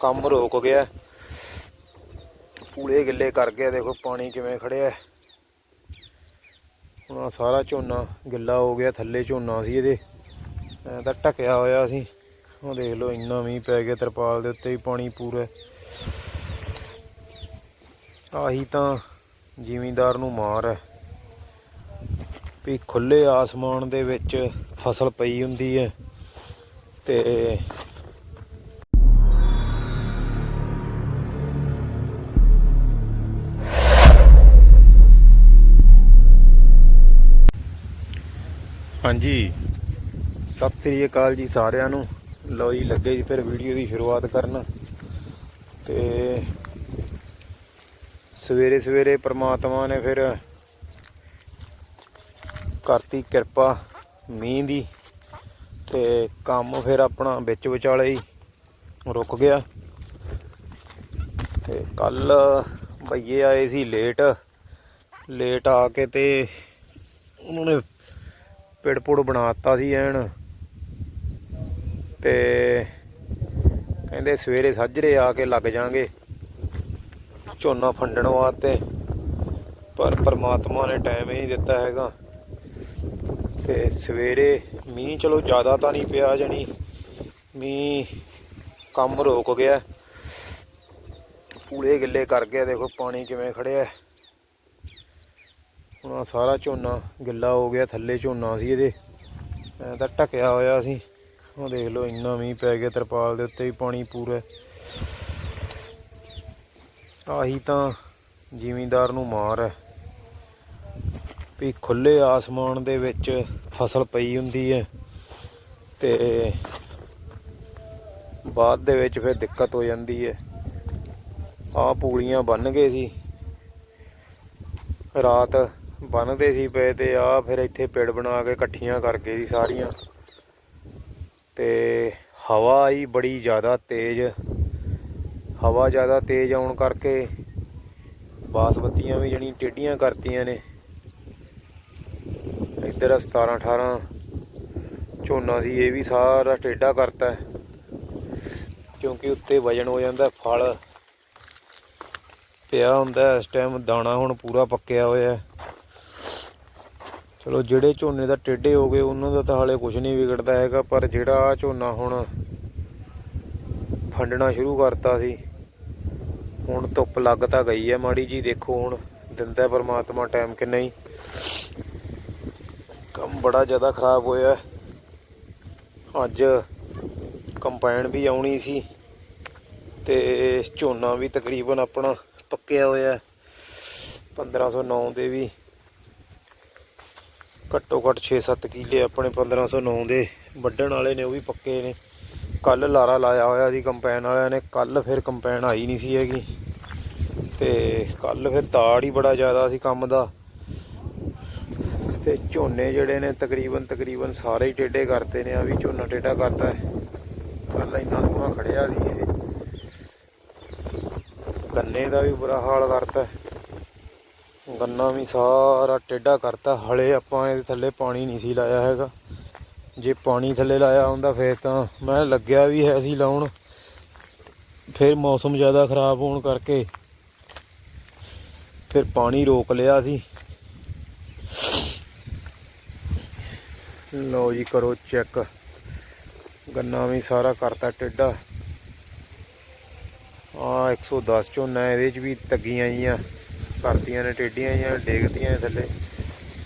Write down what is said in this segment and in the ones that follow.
ਕੰਮ ਰੋਕ ਗਿਆ। ਪੂਲੇ ਗਿੱਲੇ ਕਰ ਗਿਆ, ਦੇਖੋ ਪਾਣੀ ਕਿਵੇਂ ਖੜਿਆ ਹੁਣ ਆਹ ਸਾਰਾ ਝੋਨਾ ਗਿੱਲਾ ਹੋ ਗਿਆ, ਥੱਲੇ ਝੋਨਾ ਸੀ ਇਹਦੇ। ਐ ਤਾਂ ਢਕਿਆ ਹੋਇਆ ਸੀ। ਉਹ ਦੇਖ ਲਓ ਇੰਨਾ ਮੀਂਹ ਪੈ ਗਿਆ, ਤਰਪਾਲ ਦੇ ਉੱਤੇ ਵੀ ਪਾਣੀ ਪੂਰਾ ਆਹੀ ਤਾਂ ਜ਼ਿਮੀਂਦਾਰ ਨੂੰ ਮਾਰ ਹੈ ਵੀ ਖੁੱਲੇ ਆਸਮਾਨ ਦੇ ਵਿੱਚ ਫਸਲ ਪਈ ਹੁੰਦੀ ਹੈ ਤੇ ਹਾਂਜੀ। ਸਤਿ ਸ੍ਰੀ ਅਕਾਲ ਜੀ ਸਾਰਿਆਂ ਨੂੰ। ਲੋ ਜੀ, ਲੱਗੇ ਜੀ ਫਿਰ ਵੀਡੀਓ ਦੀ ਸ਼ੁਰੂਆਤ ਕਰਨ। ਤੇ ਸਵੇਰੇ ਸਵੇਰੇ ਪ੍ਰਮਾਤਮਾ ਨੇ ਫਿਰ ਕਰਤੀ ਕਿਰਪਾ ਮੀਂਹ ਦੀ। ਤੇ ਕੰਮ ਫਿਰ ਆਪਣਾ ਵਿੱਚ ਵਿਚਾਲੇ ਹੀ ਰੁਕ ਗਿਆ। ਤੇ ਕੱਲ ਬਈਏ ਆਏ ਸੀ ਲੇਟ। ਲੇਟ ਆ ਕੇ ਤੇ ਉਹਨਾਂ ਨੇ ਪਿੜ ਪੁੜ ਬਣਾਤਾ ਸੀ ਐਨ। ਤੇ ਕਹਿੰਦੇ ਸਵੇਰੇ ਸਾਜਰੇ ਆ ਕੇ ਲੱਗ ਜਾਾਂਗੇ। ਝੋਨਾ ਫੰਡਣ ਵਾਸਤੇ। ਪਰ ਪਰਮਾਤਮਾ ਨੇ ਟਾਈਮ ਹੀ ਨਹੀਂ ਦਿੱਤਾ ਹੈਗਾ। ਤੇ ਸਵੇਰੇ ਮੀਂਹ ਚਲੋ ਜ਼ਿਆਦਾ ਤਾਂ ਨਹੀਂ ਪਿਆ ਜਣੀ। ਮੀਂਹ ਕੰਮ ਰੋਕ ਗਿਆ। ਪੂਲੇ ਗਿੱਲੇ ਕਰ ਗਿਆ, ਦੇਖੋ ਪਾਣੀ ਕਿਵੇਂ ਖੜਿਆ। ਹੁਣ ਆਹ ਸਾਰਾ ਝੋਨਾ ਗਿੱਲਾ ਹੋ ਗਿਆ, ਥੱਲੇ ਝੋਨਾ ਸੀ ਇਹਦੇ। ਐ ਤਾਂ ਢਕਿਆ ਹੋਇਆ ਸੀ। ਉਹ ਦੇਖ ਲਓ, ਇੰਨਾ ਮੀਂਹ ਪੈ ਗਿਆ, ਤਰਪਾਲ ਦੇ ਉੱਤੇ ਵੀ ਪਾਣੀ ਪੂਰਾ। ਆਹੀ ਤਾਂ ਜ਼ਿਮੀਂਦਾਰ ਨੂੰ ਮਾਰ ਹੈ। ਵੀ ਖੁੱਲੇ ਆਸਮਾਨ ਦੇ ਵਿੱਚ ਫਸਲ ਪਈ ਹੁੰਦੀ ਹੈ ਤੇ ਬਾਅਦ ਦੇ ਵਿੱਚ ਫਿਰ ਦਿੱਕਤ ਹੋ ਜਾਂਦੀ ਹੈ। ਆਹ ਪੂਲੀਆਂ ਬੰਨ ਗਏ ਸੀ। ਰਾਤ ਬੰਨਦੇ ਸੀ ਪਏ ਤੇ ਆ ਫਿਰ ਇੱਥੇ ਪੇੜ ਬਣਾ ਕੇ ਇਕੱਠੀਆਂ ਕਰਕੇ ਜੀ ਸਾਰੀਆਂ। ਤੇ ਹਵਾ ਆਈ ਬੜੀ ਜ਼ਿਆਦਾ ਤੇਜ਼। ਹਵਾ ਜ਼ਿਆਦਾ ਤੇਜ਼ ਆਉਣ ਕਰਕੇ ਬਾਸਮਤੀਆਂ ਵੀ ਜਣੀ ਟੇਢੀਆਂ ਕਰਤੀਆਂ ਨੇ। ਇੱਧਰ 17 18 ਝੋਨਾ ਸੀ, ਇਹ ਵੀ ਸਾਰਾ ਟੇਢਾ ਕਰਤਾ। ਕਿਉਂਕਿ ਉੱਤੇ ਵਜਨ ਹੋ ਜਾਂਦਾ, ਫਲ ਪਿਆ ਹੁੰਦਾ, ਇਸ ਟਾਈਮ ਦਾਣਾ ਹੁਣ ਪੂਰਾ ਪੱਕਿਆ ਹੋਇਆ। ਚਲੋ ਜਿਹੜੇ ਝੋਨੇ ਦਾ ਟੇਢੇ ਹੋ ਗਏ, ਉਹਨਾਂ ਦਾ ਤਾਂ ਹਾਲੇ ਕੁਝ ਨਹੀਂ ਵਿਗੜਦਾ ਹੈਗਾ, ਪਰ ਜਿਹੜਾ ਆਹ ਝੋਨਾ ਹੁਣ ਫੰਡਣਾ ਸ਼ੁਰੂ ਕਰਤਾ ਸੀ, ਹੁਣ ਧੁੱਪ ਲੱਗ ਤਾਂ ਗਈ ਹੈ ਮਾੜੀ ਜੀ ਦੇਖੋ ਹੁਣ ਦਿੰਦਾ ਪਰਮਾਤਮਾ ਟਾਈਮ ਕਿ ਨਹੀਂ ਕੰਮ ਬੜਾ ਜ਼ਿਆਦਾ ਖਰਾਬ ਹੋਇਆ ਅੱਜ ਕੰਪਾਈਨ ਵੀ ਆਉਣੀ ਸੀ ਤੇ ਝੋਨਾ ਵੀ ਤਕਰੀਬਨ ਆਪਣਾ ਪੱਕਿਆ ਹੋਇਆ ਹੈ। 1509 ਦੇ ਵੀ ਘੱਟੋ ਘੱਟ 6-7 ਕਿੱਲੇ ਆਪਣੇ 1509 ਦੇ ਵੱਢਣ ਵਾਲੇ ਨੇ, ਉਹ ਵੀ ਪੱਕੇ ਨੇ। ਕੱਲ ਲਾਰਾ ਲਾਇਆ ਹੋਇਆ ਸੀ ਕੰਪੈਨ ਵਾਲਿਆਂ ਨੇ ਕੱਲ ਫਿਰ ਕੰਪੈਨ ਆਈ ਨਹੀਂ ਸੀ ਹੈਗੀ। ਤੇ ਕੱਲ ਫਿਰ ਤਾੜ ਹੀ ਬੜਾ ਜ਼ਿਆਦਾ ਸੀ ਕੰਮ ਦਾ। ਤੇ ਝੋਨੇ ਜਿਹੜੇ ਨੇ, ਤਕਰੀਬਨ ਤਕਰੀਬਨ ਸਾਰੇ ਹੀ ਟੇਢੇ ਕਰਤੇ ਨੇ, ਆ ਵੀ ਝੋਨਾ ਟੇਢਾ ਕਰਤਾ ਹੈ। ਕੱਲ ਇੰਨਾ ਸੋਹਣਾ ਖੜਿਆ ਸੀ ਇਹ। ਗੰਨੇ ਦਾ ਵੀ ਬੁਰਾ ਹਾਲ ਕਰਤਾ ਹੈ। ਗੰਨਾ ਵੀ ਸਾਰਾ ਟੇਢਾ ਕਰਤਾ, ਹਲੇ ਆਪਾਂ ਇਹਦੇ ਥੱਲੇ ਪਾਣੀ ਨਹੀਂ ਸੀ ਲਾਇਆ ਹੈਗਾ। ਜੇ ਪਾਣੀ ਥੱਲੇ ਲਾਇਆ ਹੁੰਦਾ ਫੇਰ ਤਾਂ ਮੈਂ ਲੱਗਿਆ ਵੀ ਹੈ ਸੀ ਲਾਉਣ। ਫਿਰ ਮੌਸਮ ਜ਼ਿਆਦਾ ਖਰਾਬ ਹੋਣ ਕਰਕੇ ਫਿਰ ਪਾਣੀ ਰੋਕ ਲਿਆ ਸੀ। ਲਓ ਜੀ, ਕਰੋ ਚੈੱਕ। ਗੰਨਾ ਵੀ ਸਾਰਾ ਕਰਤਾ ਟੇਢਾ। ਆ 110 ਝੋਨਾ ਇਹਦੇ ਚ ਵੀ ਤੱਗੀਆਂ ਜੀਆਂ। ਕਰਦੀਆਂ ਨੇ ਟੇਡੀਆਂ ਜੀਆਂ ਡੇਗਦੀਆਂ ਥੱਲੇ।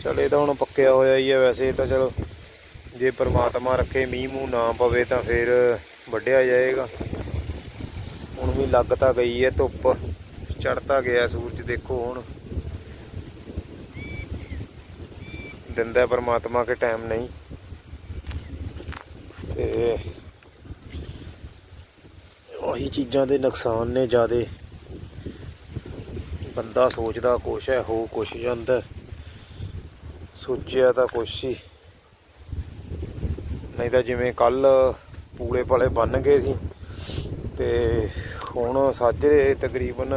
ਚਲ ਇਹ ਤਾਂ ਹੁਣ ਪੱਕਿਆ ਹੋਇਆ ਹੀ ਹੈ ਵੈਸੇ ਤਾਂ ਚਲੋ ਜੇ ਪ੍ਰਮਾਤਮਾ ਰੱਖੇ ਮੀਂਹ ਮੂੰਹ ਨਾ ਪਵੇ ਤਾਂ ਫਿਰ ਵੱਢਿਆ ਜਾਏਗਾ। ਹੁਣ ਵੀ ਲੱਗ ਤਾਂ ਗਈ ਹੈ ਧੁੱਪ ਚੜਤਾ ਗਿਆ ਸੂਰਜ, ਦੇਖੋ ਹੁਣ। ਦਿੰਦਾ ਪਰਮਾਤਮਾ ਪ੍ਰਮਾਤਮਾ ਕੇ ਟਾਈਮ ਨਹੀਂ। ਤੇ ਉਹੀ ਚੀਜ਼ਾਂ ਦੇ ਨੁਕਸਾਨ ਨੇ ਜਿਆਦੇ। ਬੰਦਾ ਸੋਚਦਾ ਕੁਛ ਹੈ, ਹੋ ਕੁਛ ਜਾਂਦਾ ਸੋਚਿਆ ਤਾਂ ਕੁਛ ਸੀ ਨਹੀਂ ਤਾਂ ਜਿਵੇਂ ਕੱਲ ਪੂਲੇ ਪਾਲੇ ਬੰਨ ਗਏ ਸੀ ਤੇ ਹੁਣ ਸਾਜਰੇ ਤਕਰੀਬਨ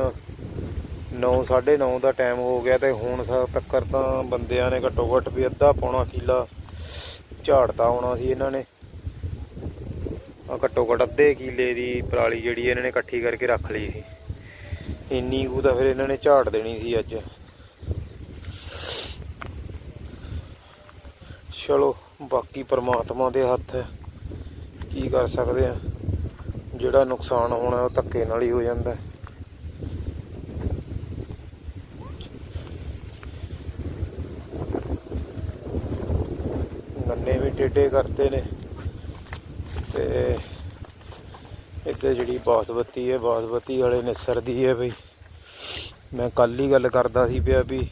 9 9:30 ਦਾ ਟਾਈਮ ਹੋ ਗਿਆ ਤੇ ਹੁਣ ਤੱਕ ਤਾਂ ਬੰਦਿਆਂ ਨੇ ਘੱਟੋ ਘੱਟ ਵੀ ਅੱਧਾ ਪੌਣਾ ਕਿੱਲਾ ਝਾੜਤਾ ਆਉਣਾ ਸੀ ਇਹਨਾਂ ਨੇ। ਘੱਟੋ ਘੱਟ ਅੱਧੇ ਕਿੱਲੇ ਦੀ ਪਰਾਲੀ ਜਿਹੜੀ ਇਹਨਾਂ ਨੇ ਇਕੱਠੀ ਕਰਕੇ ਰੱਖ ਲਈ ਸੀ। ਇੰਨੀ ਕੁ ਤਾਂ ਫਿਰ ਇਹਨਾਂ ਨੇ ਝਾੜ ਦੇਣੀ ਸੀ ਅੱਜ। ਚਲੋ, ਬਾਕੀ ਪਰਮਾਤਮਾ ਦੇ ਹੱਥ ਹੈ ਕੀ ਕਰ ਸਕਦੇ ਆ। ਜਿਹੜਾ ਨੁਕਸਾਨ ਹੋਣਾ ਉਹ ਧੱਕੇ ਨਾਲ ਹੀ ਹੋ ਜਾਂਦਾ। ਗੰਨੇ ਵੀ ਟੇਢੇ ਕਰਦੇ ਨੇ ਤੇ ਇੱਧਰ ਜਿਹੜੀ ਬਾਸਮਤੀ ਹੈ ਬਾਸਮਤੀ ਵਾਲੇ ਨਿਸਰਦੀ ਹੈ ਬਈ। ਮੈਂ ਕੱਲ ਹੀ ਗੱਲ ਕਰਦਾ ਸੀ ਪਿਆ ਵੀ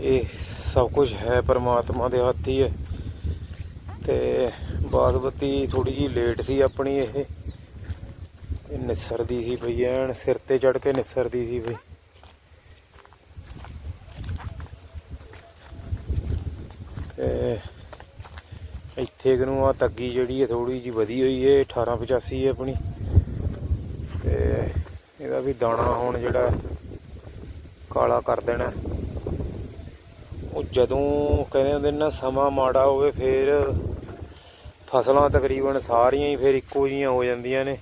ਇਹ ਸਭ ਕੁਝ ਹੈ, ਪਰਮਾਤਮਾ ਦੇ ਹੱਥ ਹੀ ਹੈ। ਤੇ ਬਾਸਮਤੀ ਥੋੜੀ ਜੀ ਲੇਟ ਸੀ ਆਪਣੀ ਇਹ। ਇਹ ਨਿਸਰਦੀ ਸੀ ਬਈ, ਐਨ ਸਿਰ ਤੇ ਚੜ ਕੇ ਨਿਸਰਦੀ ਸੀ ਬਈ ਤੇ ਇੱਥੇ ਨੂੰ ਆ ਤੱਗੀ ਜਿਹੜੀ ਹੈ ਥੋੜੀ ਜੀ ਵਧੀ ਹੋਈ ਹੈ 1885 ਹੈ ਆਪਣੀ। ਤੇ ਇਹਦਾ ਵੀ ਦਾਣਾ ਹੁਣ ਜਿਹੜਾ ਕਾਲਾ ਕਰ ਦੇਣਾ। ਉਹ ਜਦੋਂ ਕਹਿੰਦੇ ਹੁੰਦੇ ਨਾ ਸਮਾਂ ਮਾੜਾ ਹੋਵੇ ਫਿਰ ਫਸਲਾਂ ਤਕਰੀਬਨ ਸਾਰੀਆਂ ਹੀ ਫਿਰ ਇੱਕੋ ਜੀਆਂ ਹੋ ਜਾਂਦੀਆਂ ਨੇ।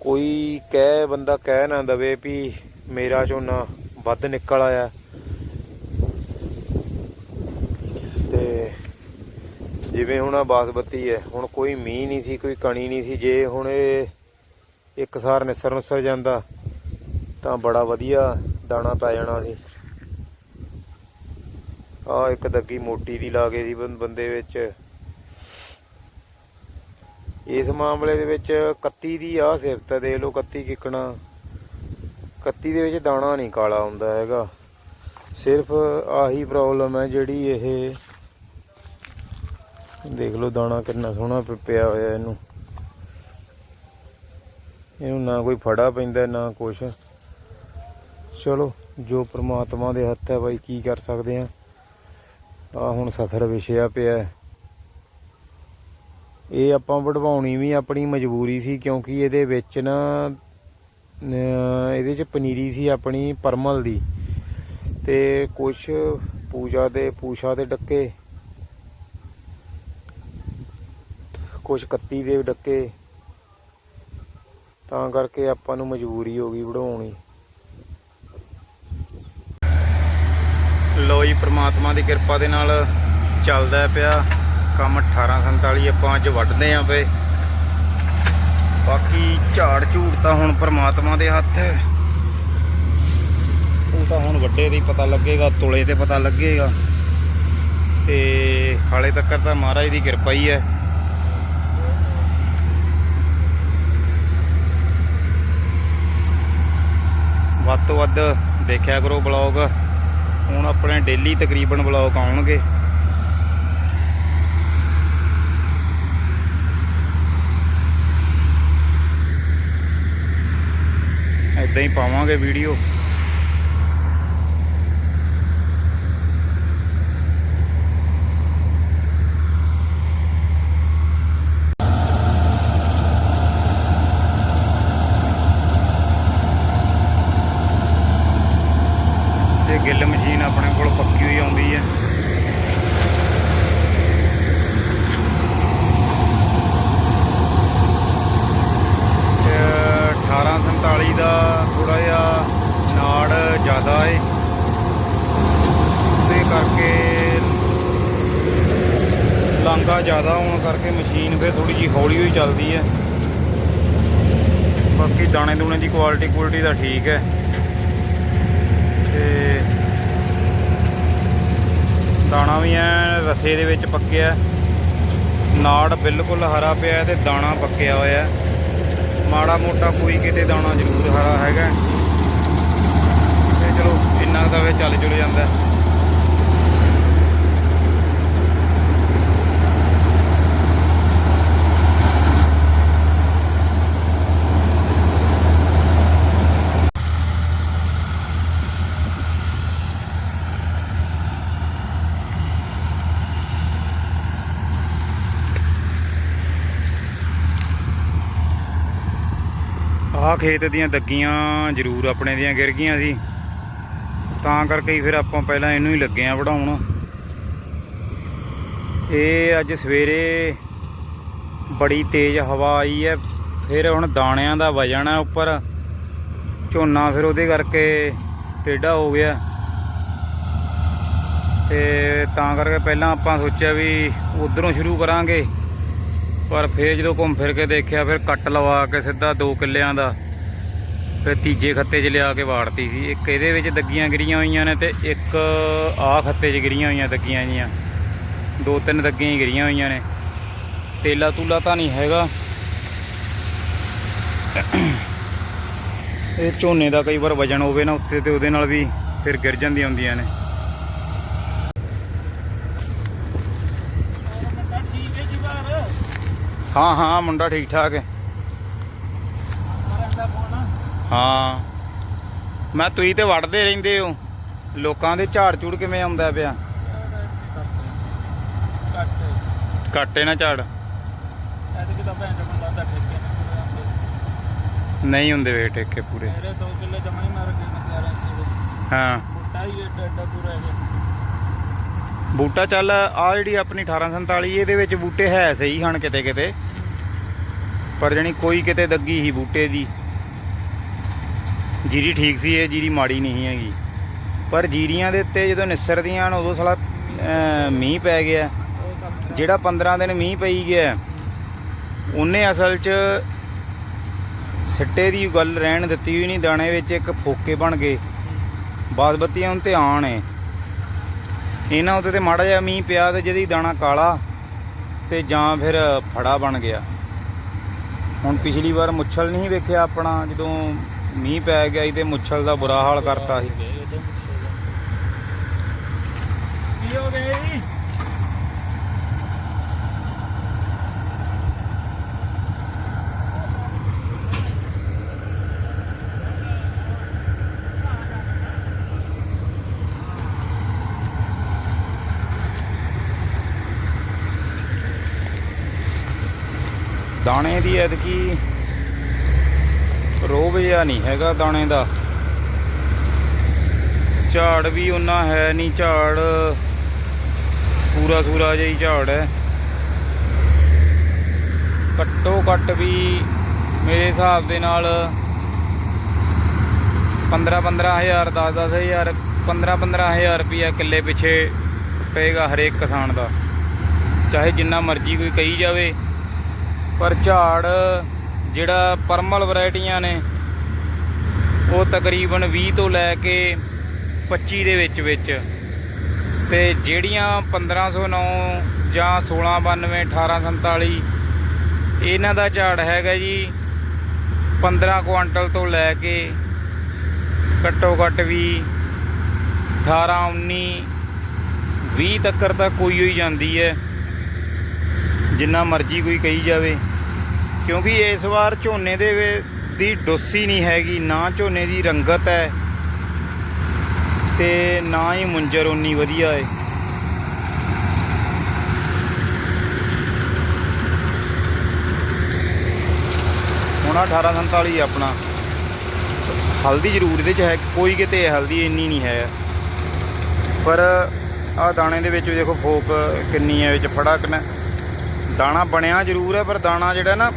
ਕੋਈ ਕਹਿ ਬੰਦਾ ਕਹਿ ਨਾ ਦਵੇ ਵੀ ਮੇਰਾ ਝੋਨਾ ਵੱਧ ਨਿਕਲ ਆਇਆ ਤੇ ਜਿਵੇਂ ਹੁਣ ਆ ਬਾਸਮਤੀ ਹੈ ਹੁਣ ਕੋਈ ਮੀਂਹ ਨਹੀਂ ਸੀ ਕੋਈ ਕਣੀ ਨਹੀਂ ਸੀ ਜੇ ਹੁਣ ਇਹ ਇੱਕ ਸਾਰ ਨਿਸਰ ਨੁਸਰ ਜਾਂਦਾ ਤਾਂ ਬੜਾ ਵਧੀਆ ਦਾਣਾ ਪੈ ਜਾਣਾ ਸੀ। ਆ ਇੱਕ ਦੱਗੀ ਮੋਟੀ ਦੀ ਲਾ ਗਈ ਸੀ ਬੰ- ਬੰਦੇ ਵਿੱਚ। ਇਸ ਮਾਮਲੇ ਦੇ ਵਿੱਚ 31 ਦੀ ਆ ਸਿਫਤ ਹੈ, ਦੇਖ ਲਓ 31 ਕਿਕਣਾ। 31 ਦੇ ਵਿੱਚ ਦਾਣਾ ਨਹੀਂ ਕਾਲਾ ਹੁੰਦਾ ਹੈਗਾ। ਸਿਰਫ ਆਹੀ ਪ੍ਰੋਬਲਮ ਹੈ ਜਿਹੜੀ ਇਹ ਦੇਖ ਲਓ ਦਾਣਾ ਕਿੰਨਾ ਸੋਹਣਾ ਪ- ਪਿਆ ਹੋਇਆ ਇਹਨੂੰ। ਇਹਨੂੰ ਨਾ ਕੋਈ ਫੜਾ ਪੈਂਦਾ, ਨਾ ਕੁਛ। ਚਲੋ, ਜੋ ਪ੍ਰਮਾਤਮਾ ਦੇ ਹੱਥ ਹੈ ਬਾਈ, ਕੀ ਕਰ ਸਕਦੇ ਆ? ਆ ਹੁਣ ਸਥਰ ਵਿਛਿਆ ਪਿਆ ਇਹ ਆਪਾਂ ਵਢਵਾਉਣੀ ਵੀ ਆਪਣੀ ਮਜਬੂਰੀ ਸੀ, ਕਿਉਂਕਿ ਇਹਦੇ ਵਿੱਚ ਨਾ ਇਹਦੇ ਚ ਪਨੀਰੀ ਸੀ ਆਪਣੀ ਪਰਮਲ ਦੀ। ਤੇ ਕੁਝ ਪੂਜਾ ਦੇ ਪੂਸ਼ਾ ਦੇ ਡੱਕੇ। ਕੁਝ ਕੱਤੀ ਦੇ ਡੱਕੇ। ਤਾਂ ਕਰਕੇ ਆਪਾਂ ਨੂੰ ਮਜਬੂਰੀ ਹੋ ਗਈ ਵਢਵਾਉਣੀ ਲੋ ਜੀ, ਪ੍ਰਮਾਤਮਾ ਦੀ ਕਿਰਪਾ ਦੇ ਨਾਲ ਚੱਲਦਾ ਪਿਆ ਕੰਮ 1847 ਆਪਾਂ ਅੱਜ ਵੱਢਦੇ ਆਂ ਪਏ ਬਾਕੀ ਝਾੜ ਝੂੜ ਤਾਂ ਹੁਣ ਪ੍ਰਮਾਤਮਾ ਦੇ ਹੱਥ ਹੈ ਉਹ ਤਾਂ ਹੁਣ ਵੱਡੇ ਦੀ ਪਤਾ ਲੱਗੇਗਾ, ਤੁਲੇ ਤੇ ਪਤਾ ਲੱਗੇਗਾ। ਤੇ ਹਾਲੇ ਤੱਕ ਤਾਂ ਮਹਾਰਾਜ ਦੀ ਕਿਰਪਾ ਹੀ ਹੈ ਵੱਧ ਤੋਂ ਵੱਧ ਦੇਖਿਆ ਕਰੋ ਬਲੌਗ ਹੁਣ ਆਪਣੇ ਡੇਲੀ ਤਕਰੀਬਨ ਬਲੌਗ ਆਉਣਗੇ। ਇਦਾਂ ਹੀ ਪਾਵਾਂਗੇ ਵੀਡੀਓ ਤੇ ਗਿੱਲ ਮਸ਼ੀਨ ਆਪਣੇ ਕੋਲ ਪੱਕੀ ਹੋਈ ਆਉਂਦੀ ਹੈ ਤੇ 1847 ਦਾ ਥੋੜਾ ਜਿਹਾ ਨਾੜ ਜ਼ਿਆਦਾ ਏ ਤੇ ਕਰਕੇ ਲਾਂਗਾ ਜ਼ਿਆਦਾ ਹੋਣ ਕਰਕੇ ਮਸ਼ੀਨ ਫਿਰ ਥੋੜੀ ਜੀ ਹੌਲੀ ਹੋਈ ਚੱਲਦੀ ਹੈ। ਬਾਕੀ ਦਾਣੇ ਦੂਣੇ ਦੀ ਕੁਆਲਿਟੀ ਕੁਆਲਿਟੀ ਦਾ ਠੀਕ ਹੈ। ਤੇ ਦਾਣਾ ਵੀ ਐ ਰਸੇ ਦੇ ਵਿੱਚ ਪੱਕਿਆ ਨਾੜ ਬਿਲਕੁਲ ਹਰਾ ਪਿਆ ਹੈ ਤੇ ਦਾਣਾ ਪੱਕਿਆ ਹੋਇਆ ਮਾੜਾ ਮੋਟਾ ਕੋਈ ਕਿਤੇ ਦਾਣਾ ਜ਼ਰੂਰ ਹਰਾ ਹੈਗਾ ਤੇ ਚਲੋ, ਇੰਨਾ ਕੁ ਤਾਂ ਵੇ ਚੱਲ ਚੁਲ ਜਾਂਦਾ ਆਹ ਖੇਤ ਦੀਆਂ ਦੱਗੀਆਂ ਜ਼ਰੂਰ ਆਪਣੇ ਦੀਆਂ ਗਿਰ ਗਈਆਂ ਸੀ। ਤਾਂ ਕਰਕੇ ਹੀ ਫਿਰ ਆਪਾਂ ਪਹਿਲਾਂ ਇਹਨੂੰ ਹੀ ਲੱਗੇ ਆ ਵਢਾਉਣ। ਇਹ ਅੱਜ ਸਵੇਰੇ ਬੜੀ ਤੇਜ਼ ਹਵਾ ਆਈ ਹੈ ਫਿਰ ਹੁਣ ਦਾਣਿਆਂ ਦਾ ਵਜਨ ਹੈ ਉੱਪਰ। ਝੋਨਾ ਫਿਰ ਉਹਦੇ ਕਰਕੇ ਟੇਢਾ ਹੋ ਗਿਆ। ਤੇ ਤਾਂ ਕਰਕੇ ਪਹਿਲਾਂ ਆਪਾਂ ਸੋਚਿਆ ਵੀ ਉਧਰੋਂ ਸ਼ੁਰੂ ਕਰਾਂਗੇ। ਪਰ ਫਿਰ ਜਦੋਂ ਘੁੰਮ ਫਿਰ ਕੇ ਦੇਖਿਆ, ਫਿਰ ਕੱਟ ਲਵਾ ਕੇ ਸਿੱਧਾ 2 ਕਿੱਲਿਆਂ ਦਾ, ਫਿਰ ਤੀਜੇ ਖੱਤੇ 'ਚ ਲਿਆ ਕੇ ਵਾੜਤੀ ਸੀ। ਇੱਕ ਇਹਦੇ ਵਿੱਚ ਦੱਗੀਆਂ ਗਿਰੀਆਂ ਹੋਈਆਂ ਨੇ ਤੇ ਇੱਕ ਆਹ ਖੱਤੇ 'ਚ ਗਿਰੀਆਂ ਹੋਈਆਂ ਦੱਗੀਆਂ ਜੀਆਂ। ਦੋ ਤਿੰਨ ਦੱਗੀਆਂ ਹੀ ਗਿਰੀਆਂ ਹੋਈਆਂ ਨੇ। ਤੇਲਾ ਤੂਲਾ ਤਾਂ ਨਹੀਂ ਹੈਗਾ। ਇਹ ਝੋਨੇ ਦਾ ਕਈ ਵਾਰ ਵਜਨ ਹੋਵੇ ਨਾ ਉੱਤੇ ਤੇ ਉਹਦੇ ਨਾਲ ਵੀ ਫਿਰ ਗਿਰ ਜਾਂਦੀਆਂ ਹੁੰਦੀਆਂ ਨੇ। ਹਾਂ ਹਾਂ ਮੁੰਡਾ ਠੀਕ ਠਾਕ ਹੈ। ਹਾਂ। ਮੈਂ ਤੁਸੀਂ ਤੇ ਵੜਦੇ ਰਹਿੰਦੇ ਹੋ। ਲੋਕਾਂ ਦੇ ਝਾੜ ਝੂੜ ਕਿਵੇਂ ਆਉਂਦਾ ਪਿਆ? ਘਾਟੇ ਨਾ ਝਾੜ। ਨਹੀਂ ਹੁੰਦੇ ਵੇ ਟੇਕੇ ਪੂਰੇ। ਹਾਂ ਬੂਟਾ ਬੂਟਾ ਚੱਲ ਆ ਜਿਹੜੀ ਆਪਣੀ 1847 ਇਹਦੇ ਵਿੱਚ ਬੂਟੇ ਹੈ ਸਹੀ ਹਨ ਕਿਤੇ ਕਿਤੇ। ਪਰ ਜਣੀ ਕੋਈ ਕਿਤੇ ਦੱਗੀ ਸੀ ਬੂਟੇ ਦੀ। ਜੀਰੀ ਠੀਕ ਸੀ, ਇਹ ਜੀਰੀ ਮਾੜੀ ਨਹੀਂ ਹੈਗੀ। ਪਰ ਜੀਰੀਆਂ ਦੇ ਉੱਤੇ ਜਦੋਂ ਨਿਸਰਦੀਆਂ ਹਨ, ਉਦੋਂ ਸਾਲਾ ਮੀਂਹ ਪੈ ਗਿਆ। ਜਿਹੜਾ 15 ਦਿਨ ਮੀਂਹ ਪਈ ਗਿਆ, ਉਹਨੇ ਅਸਲ 'ਚ ਸਿੱਟੇ ਦੀ ਗੱਲ ਰਹਿਣ ਦਿੱਤੀ ਹੋਈ ਨਹੀਂ, ਦਾਣੇ ਵਿੱਚ ਇੱਕ ਫੋਕੇ ਬਣ ਗਏ। ਬਾਸਮਤੀਆਂ ਹੁਣ ਤੇ ਆਣ ਏ ਇਹਨਾਂ ਉੱਤੇ ਤੇ ਮਾੜਾ ਜਿਹਾ ਮੀਂਹ ਪਿਆ ਤੇ ਜਿਹਦੀ ਦਾਣਾ ਕਾਲਾ ਤੇ ਜਾਂ ਫਿਰ ਫੜਾ ਬਣ ਗਿਆ। ਹੁਣ ਪਿਛਲੀ ਵਾਰ ਮੁੱਛਲ ਨਹੀਂ ਵੇਖਿਆ ਆਪਣਾ, ਜਦੋਂ ਮੀਂਹ ਪੈ ਗਿਆ ਸੀ ਤੇ ਮੁੱਛਲ ਦਾ ਬੁਰਾ ਹਾਲ ਕਰਤਾ ਸੀ ਕੀ ਹੋ ਗਿਆ ਜੀ ਦਾਣੇ ਦੀ ਐਤਕੀ ਰੋਗ ਜਿਹਾ ਨਹੀਂ ਹੈਗਾ ਦਾਣੇ ਦਾ। ਝਾੜ ਵੀ ਉਹਨਾਂ ਹੈ ਨਹੀਂ ਝਾੜ ਪੂਰਾ ਸੂਰਾ ਜਿਹਾ ਹੀ ਝਾੜ ਹੈ। ਘੱਟੋ ਘੱਟ ਵੀ ਮੇਰੇ ਹਿਸਾਬ ਦੇ ਨਾਲ 15 15000 10 10000 15 15000 ਰੁਪਿਆ ਕਿੱਲੇ ਪਿੱਛੇ ਪਏਗਾ ਹਰੇਕ ਕਿਸਾਨ ਦਾ। ਚਾਹੇ ਜਿੰਨਾ ਮਰਜ਼ੀ ਕੋਈ ਕਹੀ ਜਾਵੇ। ਪਰ ਝਾੜ ਜਿਹੜਾ ਪਰਮਲ ਵੈਰਾਈਟੀਆਂ ਨੇ, ਉਹ ਤਕਰੀਬਨ 20 ਤੋਂ ਲੈ ਕੇ 25 ਦੇ ਵਿੱਚ ਵਿੱਚ। ਤੇ ਜਿਹੜੀਆਂ 1509 ਜਾਂ 1692 1847 ਇਹਨਾਂ ਦਾ ਝਾੜ ਹੈਗਾ ਜੀ 15 ਕੁਆਂਟਲ ਤੋਂ ਲੈ ਕੇ ਘੱਟੋ ਘੱਟ ਵੀ 18 19 20 ਤੱਕਰ ਤਾਂ ਕੋਈ ਹੋਈ ਜਾਂਦੀ ਹੈ। ਜਿੰਨਾ ਮਰਜ਼ੀ ਕੋਈ ਕਹੀ ਜਾਵੇ। ਕਿਉਂਕਿ ਇਸ ਵਾਰ ਝੋਨੇ ਦੇ ਦੀ ਡੋਸੀ ਨਹੀਂ ਹੈਗੀ, ਨਾ ਝੋਨੇ ਦੀ ਰੰਗਤ ਹੈ ਤੇ ਨਾ ਹੀ ਮੁੰਜਰ ਉਨੀ ਵਧੀਆ ਹੈ। ਹੁਣ ਆਹ 1847 ਆਪਣਾ। ਹਲਦੀ ਜ਼ਰੂਰ ਇਹਦੇ ਚ ਹੈ, ਕੋਈ ਕਿਤੇ ਹਲਦੀ ਇੰਨੀ ਨਹੀਂ ਹੈ। ਪਰ ਆਹ ਦਾਣੇ ਦੇ ਵਿੱਚ ਦੇਖੋ ਫੋਕ ਕਿੰਨੀ ਹੈ, ਵਿੱਚ ਫੜਾ ਕਿੰਨਾ ਦਾਣਾ ਬਣਿਆ ਜ਼ਰੂਰ ਹੈ, ਪਰ ਦਾਣਾ ਜਿਹੜਾ ਨਾ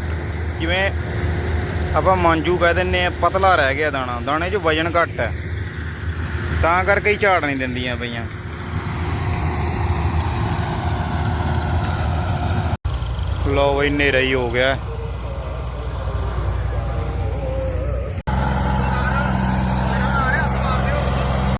ਜਿਵੇਂ ਆਪਾਂ ਮਾਂਜੂ ਕਹਿ ਦਿੰਨੇ ਆ ਪਤਲਾ ਰਹਿ ਗਿਆ ਦਾਣਾ। ਦਾਣੇ 'ਚ ਵਜਨ ਘੱਟ ਹੈ। ਤਾਂ ਕਰਕੇ ਹੀ ਝਾੜ ਨਹੀਂ ਦਿੰਦੀਆਂ ਪਈਆਂ। ਲੋ ਬਈ, ਹਨੇਰਾ ਹੀ ਹੋ ਗਿਆ।